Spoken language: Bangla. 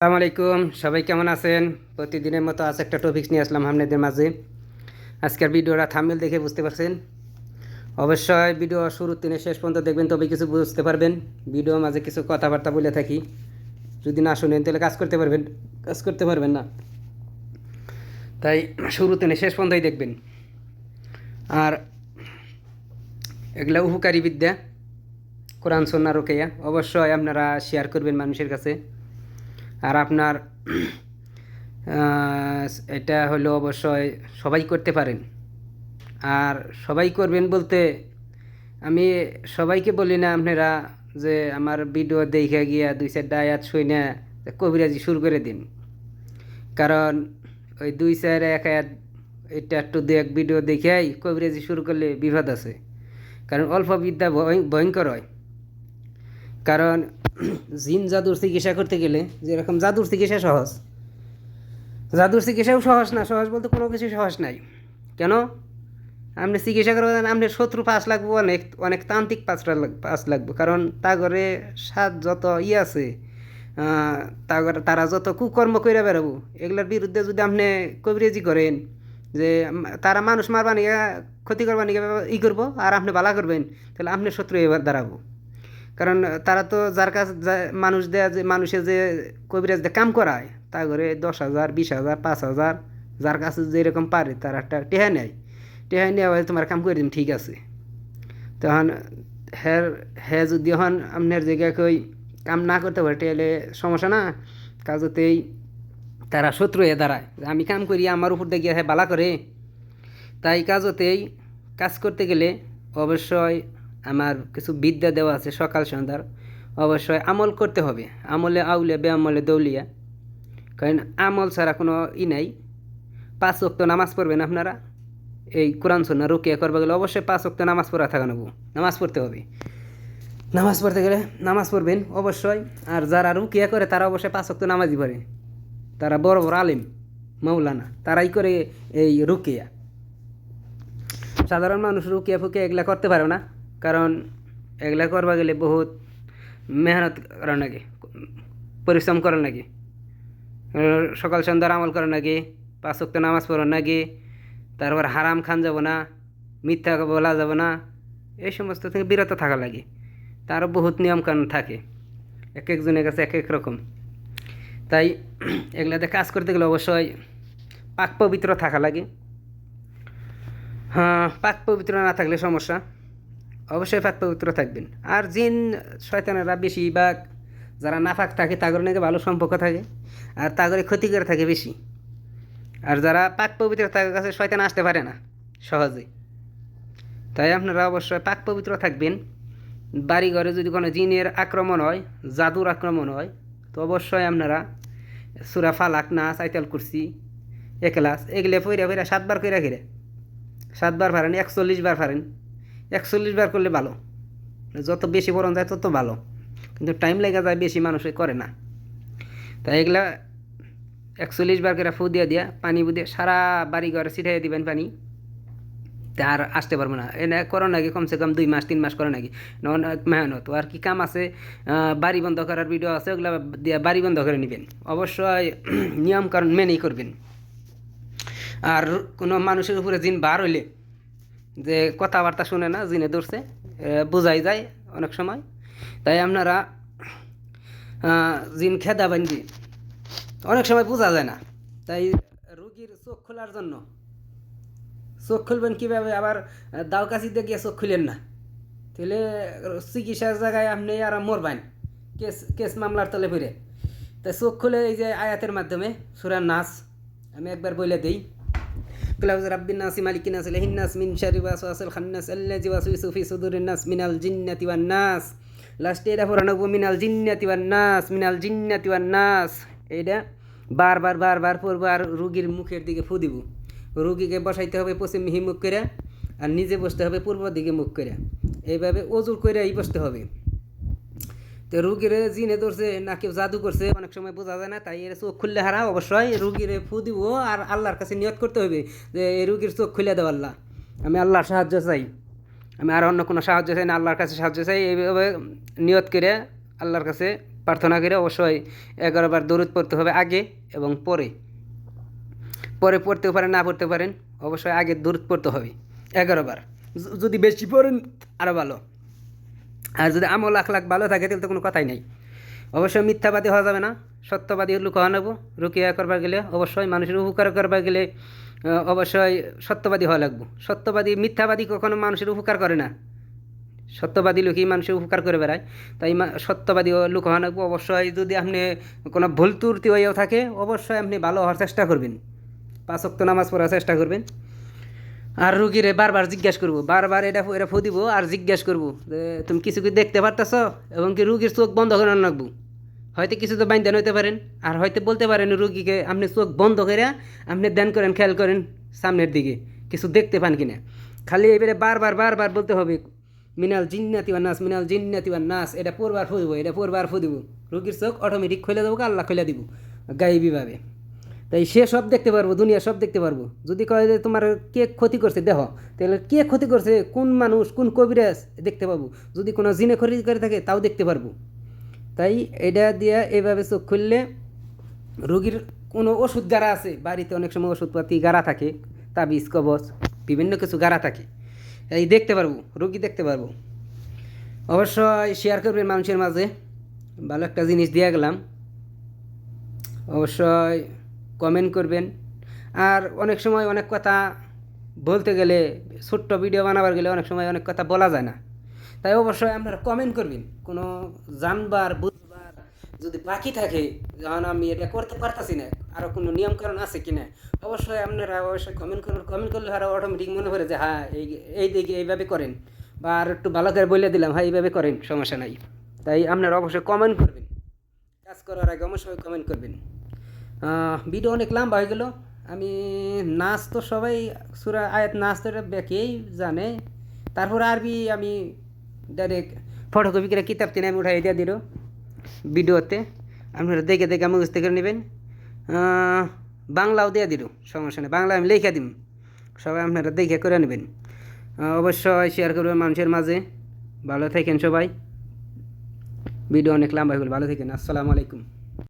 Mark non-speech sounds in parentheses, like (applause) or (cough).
আসসালামু আলাইকুম। সবাই কেমন আছেন? প্রতিদিনের মতো আজ একটা টপিক্স নিয়ে আসলাম আপনাদের মাঝে। আজকের ভিডিওটা থাম্বেল দেখে বুঝতে পারছেন? অবশ্যই ভিডিও শুরু থেকে শেষ পর্যন্ত দেখবেন, তবে কিছু বুঝতে পারবেন। ভিডিও মাঝে কিছু কথাবার্তা বলে থাকি। যদি না শুনেন, তাহলে কাজ করতে পারবেন। কাজ করতে পারবেন না। তাই শুরু থেকে শেষ পর্যন্তই দেখবেন। আর এগুলা উপকারী বিদ্যা। কোরআন সন্না রোকেয়া। অবশ্যই আপনারা শেয়ার করবেন মানুষের কাছে। আর আপনার এটা হলো অবশ্যই সবাই করতে পারেন। আর সবাই করবেন বলতে আমি সবাইকে বলি না আপনারা যে আমার ভিডিও দেখে গিয়া দুই চারটা আয়াত শুই না কবিরাজি শুরু করে দিন। কারণ ওই দুই চার এক আয়াত, এটা একটু দু এক ভিডিও দেখেই কবিরাজি শুরু করলে বিপদ আছে। কারণ অল্প বিদ্যা ভয়- ভয়ঙ্কর হয়। কারণ জিন জাদুর চিকিৎসা করতে গেলে যেরকম জাদুর চিকিৎসা সহজ। জাদুর চিকিৎসাও সহজ না, সহজ বলতে কোনো কিছু সহজ নাই। কেন? আপনি চিকিৎসা করবেন আপনার শত্রু পাঁচ লাগবো, অনেক অনেক তান্ত্রিক লাগ- পাঁচ লাগবে। কারণ তা ঘরে সাত যত ই আছে তা ঘরে তারা যত কুকর্ম করে বেড়াবো, এগুলোর বিরুদ্ধে যদি আপনি কবিরেজি করেন, যে তারা মানুষ মারবা ক্ষতি করবা ই করব, আর আপনি বালা করবেন, তাহলে আপনি শত্রু এবার দাঁড়াবো। কারণ তারা তো যার কাছে মানুষ দেয়া যে, মানুষের যে কবিরাজ দিয়ে কাম করায়, তা করে দশ হাজার, বিশ হাজার, পাঁচ হাজার, যার কাছে যেরকম পারে, তার একটা টেহা নেয়। টেহা নেওয়া হলে তোমার কাম করে দিন ঠিক আছে। তখন হ্যার হ্যাঁ যদি এখন আপনার জায়গায় কই, কাম না করতে পারে তাহলে সমস্যা না। কাজতেই তারা শত্রু হয়ে দাঁড়ায় আমি কাম করি, আমার উপর দিয়ে হ্যাঁ বালা করে। তাই কাজতেই কাজ করতে গেলে অবশ্যই আমার কিছু বিদ্যা দেওয়া আছে সকাল সন্ধ্যার, অবশ্যই আমল করতে হবে। আমলে আউলিয়া, বেআমলে দৌলিয়া। কারণ আমল ছাড়া কোনো ই নাই। পাঁচ ওক্ত নামাজ পড়বেন আপনারা? এই কোরআন সন্না রুকিয়া করবে গেলে অবশ্যই পাঁচ ওক্ত নামাজ পড়া থাকা নেব নামাজ পড়তে হবে। নামাজ পড়তে গেলে নামাজ পড়বেন, অবশ্যই। আর যারা রুকিয়া করে, তারা অবশ্যই পাঁচ ওক্ত নামাজই পড়ে। তারা বড় বড় আলিম মৌলানা তারাই করে এই রুকিয়া। সাধারণ মানুষ রুকিয়া ফুকিয়া এগুলা করতে পারে না। কারণ এগুলা করবা গেলে বহুত মেহনত করা নাকি, পরিশ্রম করা নাকি। সকাল সন্ধ্যার আমল করা নাকি, পাঁচ ওয়াক্ত নামাজ পড়া নাকি, তারপর হারাম খান যাব না, মিথ্যা বলা যাব না, এই সমস্ত থেকে বিরত থাকা লাগে। তারও বহুত নিয়ম কানুন থাকে, এক একজনের কাছে এক এক রকম। তাই এগুলাতে কাজ করতে গেলে অবশ্যই পাক পবিত্র থাকা লাগে। হ্যাঁ পাক পবিত্র না থাকলে সমস্যা। অবশ্যই পাক পবিত্র থাকবেন। আর জিন শয়তানেরা বেশি বেশিরভাগ যারা নাফাক থাকে তাগর নাকি ভালো সম্পর্ক থাকে আর তাগরে ক্ষতিকর থাকে বেশি। আর যারা পাক পবিত্র তাদের কাছে শয়তান আসতে পারে না সহজে। তাই আপনারা অবশ্যই পাক পবিত্র থাকবেন। বাড়ি ঘরে যদি কোনো জিনের আক্রমণ হয়, জাদুর আক্রমণ হয়, তো অবশ্যই আপনারা সুরা ফালাক না সাইতাল কুরসি একলাস এগুলো ফইরা ফইরা সাতবার কইরা ঘিরে সাতবার পারেন একচল্লিশ বার পারেন একচল্লিশ বার করলে ভালো। যত বেশি বরণ যায় তত ভালো। কিন্তু টাইম লেগে যায় বেশি মানুষে করে না। তাই এগুলা একচল্লিশ বার করে ফু দিয়ে দিয়া পানি বুদিয়ে সারা বাড়ি ঘরে ছিটাই দিবেন পানি। আর আসতে পারব না। এনে করো নাকি? কমসে কম দুই মাস, তিন মাস করো নাকি? অনেক মেহনত। আর কি কাম আছে? বাড়ি বন্ধ করার ভিডিও আছে, ওগুলো দিয়ে বাড়ি বন্ধ করে নেবেন। অবশ্যই (clears throat) নিয়ম কারণ মেনেই করবেন। আর কোনো মানুষের উপরে দিন বার হইলে যে কথাবার্তা শুনে না, জিনে ধরছে বোঝাই যায় অনেক সময়। তাই আপনারা জিন খেদা বান্ধি অনেক সময় বোঝা যায় না। তাই রুগীর চোখ খোলার জন্য, চোখ খুলবেন কীভাবে? আবার দাও কাছিতে গিয়ে চোখ খুলেন না। তাহলে চিকিৎসার জায়গায় আপনি আর মরবেন, কেস কেস মামলার তলে ফিরে তাই চোখ খুলে এই যে আয়াতের মাধ্যমে সুরার নাচ আমি একবার বলে দিই। ক্লাউজ রাব্বিন নাসি মালিকিন নাস লাহিন নাস মিন শারি ওয়াস ওয়াসাল খান্নাস আল্লাজি ওয়াসউসু ফি সুদুরিন নাস মিনাল জিন্নাতি ওয়ান নাস লাস্টে এটা পড়ানো মিনাল জিন্নাতি ওয়ান নাস মিনাল জিন্নাতি ওয়ান নাস এইটা বারবার বারবার পড়ব আর রুগীর মুখের দিকে ফু দিব রুগীকে বসাইতে হবে পশ্চিম মিহি মুখ করে আর নিজে বসতে হবে পূর্ব দিকে মুখ করে। এইভাবে অজুর করে এই বসতে হবে। তো রুগীর জিনে ধরছে, না কেউ জাদু করছে, অনেক সময় বোঝা যায় না, তাই এর চোখ খুললে হারা অবশ্যই রুগীরে ফু দিব আর আল্লাহর কাছে নিয়ত করতে হবে যে এই রুগীর চোখ খুলে দেওয়া আল্লাহ। আমি আল্লাহর সাহায্য চাই। আমি আর অন্য কোনো সাহায্য চাই না, আল্লাহর কাছে সাহায্য চাই। এইভাবে নিয়ত করে আল্লাহর কাছে প্রার্থনা করে অবশ্যই এগারো বার দরুদ পড়তে হবে আগে এবং পরে। পরে পড়তেও পারেন, না পড়তে পারেন, অবশ্যই আগে দূরত পড়তে হবে এগারো বার যদি বেশি পড়েন আরও ভালো। আর যদি আমল লাখ লাখ ভালো থাকে, তাহলে তো কোনো কথাই নাই। অবশ্যই মিথ্যাবাদী হওয়া যাবে না। সত্যবাদী লোক হওয়া নেব রুকিয়া করবার গেলে অবশ্যই মানুষের উপকার করবার গেলে অবশ্যই সত্যবাদী হওয়া লাগবো। সত্যবাদী, মিথ্যাবাদী কখনো মানুষের উপকার করে না। সত্যবাদী লোকই মানুষের উপকার করে বেড়ায়। তাই সত্যবাদী লোক হওয়া লাগবো। অবশ্যই যদি আপনি কোনো ভুল ত্রুটি হয়েও থাকে, অবশ্যই আপনি ভালো হওয়ার চেষ্টা করবেন। পাঁচ ওয়াক্ত নামাজ পড়ার চেষ্টা করবেন। আর রুগীরে বারবার জিজ্ঞাসা করব, বারবার এটা এটা ফু দিব আর জিজ্ঞাসা করব যে, তুমি কিছু কি দেখতে পারতেছ? এবং কি রুগীর চোখ বন্ধ করে রাখব? হয়তো কিছু তো বাইন্দান হইতে পারেন, আর হয়তো বলতে পারেন রুগীকে, আপনি চোখ বন্ধ করে, আপনি ধ্যান করেন, খেয়াল করেন সামনের দিকে, কিছু দেখতে পান কিনা? খালি এবারে বারবার বারবার বলতে হবে, মিনাল জিন্নাতি বা নাস, মিনাল জিন্নাতি বা নাস, এটা পরবার ফুদিব এটা পরবার ফুদিব রুগীর চোখ অটোমেটিক খুলে দেবো, আল্লাহ খুলে দিব গাইবিভাবে তাই সে সব দেখতে পারব, দুনিয়া সব দেখতে পারব। যদি কয় যে তোমার কে ক্ষতি করছে, দেখো, তাহলে কে ক্ষতি করছে, কোন মানুষ, কোন কবিরাজ দেখতে পাবো। যদি কোনো জিনে ক্ষতি করে থাকে, তাও দেখতে পারব। তাই এটা দিয়া এভাবে চোখ খুললে রোগীর কোনো ওষুধ গাড়া আছে। বাড়িতে অনেক সময় ওষুধপাতি গাড়া থাকে, তাবিজ, কবচ, বিভিন্ন কিছু গাড়া থাকে। এই দেখতে পারব, রোগী দেখতে পারব। অবশ্যই শেয়ার করবেন মানুষের মাঝে। ভালো একটা জিনিস দিয়ে গেলাম। অবশ্যই কমেন্ট করবেন। আর অনেক সময় অনেক কথা বলতে গেলে, ছোট্ট ভিডিও বানাবার গেলে অনেক সময় অনেক কথা বলা যায় না। তাই অবশ্যই আপনারা কমেন্ট করবেন। কোনো জানবার, বুঝবার যদি বাকি থাকে যখন আমি এটা করতে পারতাছি না আরও কোনো নিয়মকানুন আছে কি না, অবশ্যই আপনারা অবশ্যই কমেন্ট করবেন কমেন্ট করলে আরও অটোমেটিক মনে করে যে হ্যাঁ এই এই দিকে এইভাবে করেন। বা আর একটু ভালো করে বলে দিলাম হ্যাঁ এইভাবে করেন, সমস্যা নাই। তাই আপনারা অবশ্যই কমেন্ট করবেন। কাজ করার আগে অবশ্যই কমেন্ট করবেন। ভিডিও অনেক লম্বা হয়ে গেল। আমি নাচ তো সবাই, সুরা আয়াত নাচ তো বেকেই জানে। তারপর আরবি আমি ডাইরেক্ট ফটোকপি করে কিতাব কিনে আমি উঠাই দিয়ে দিল ভিডিওতে আপনারা দেখে দেখে মুখস্থ করে নেবেন। বাংলাও দিয়ে দিল, সমস্যা নেই। বাংলা আমি লিখে দিম। সবাই আপনারা দেখে করে নেবেন। অবশ্যই শেয়ার করবেন মানুষের মাঝে। ভালো থাকেন সবাই। ভিডিও অনেক লম্বা হয়ে গেল। ভালো থাকেন। আসসালামু আলাইকুম।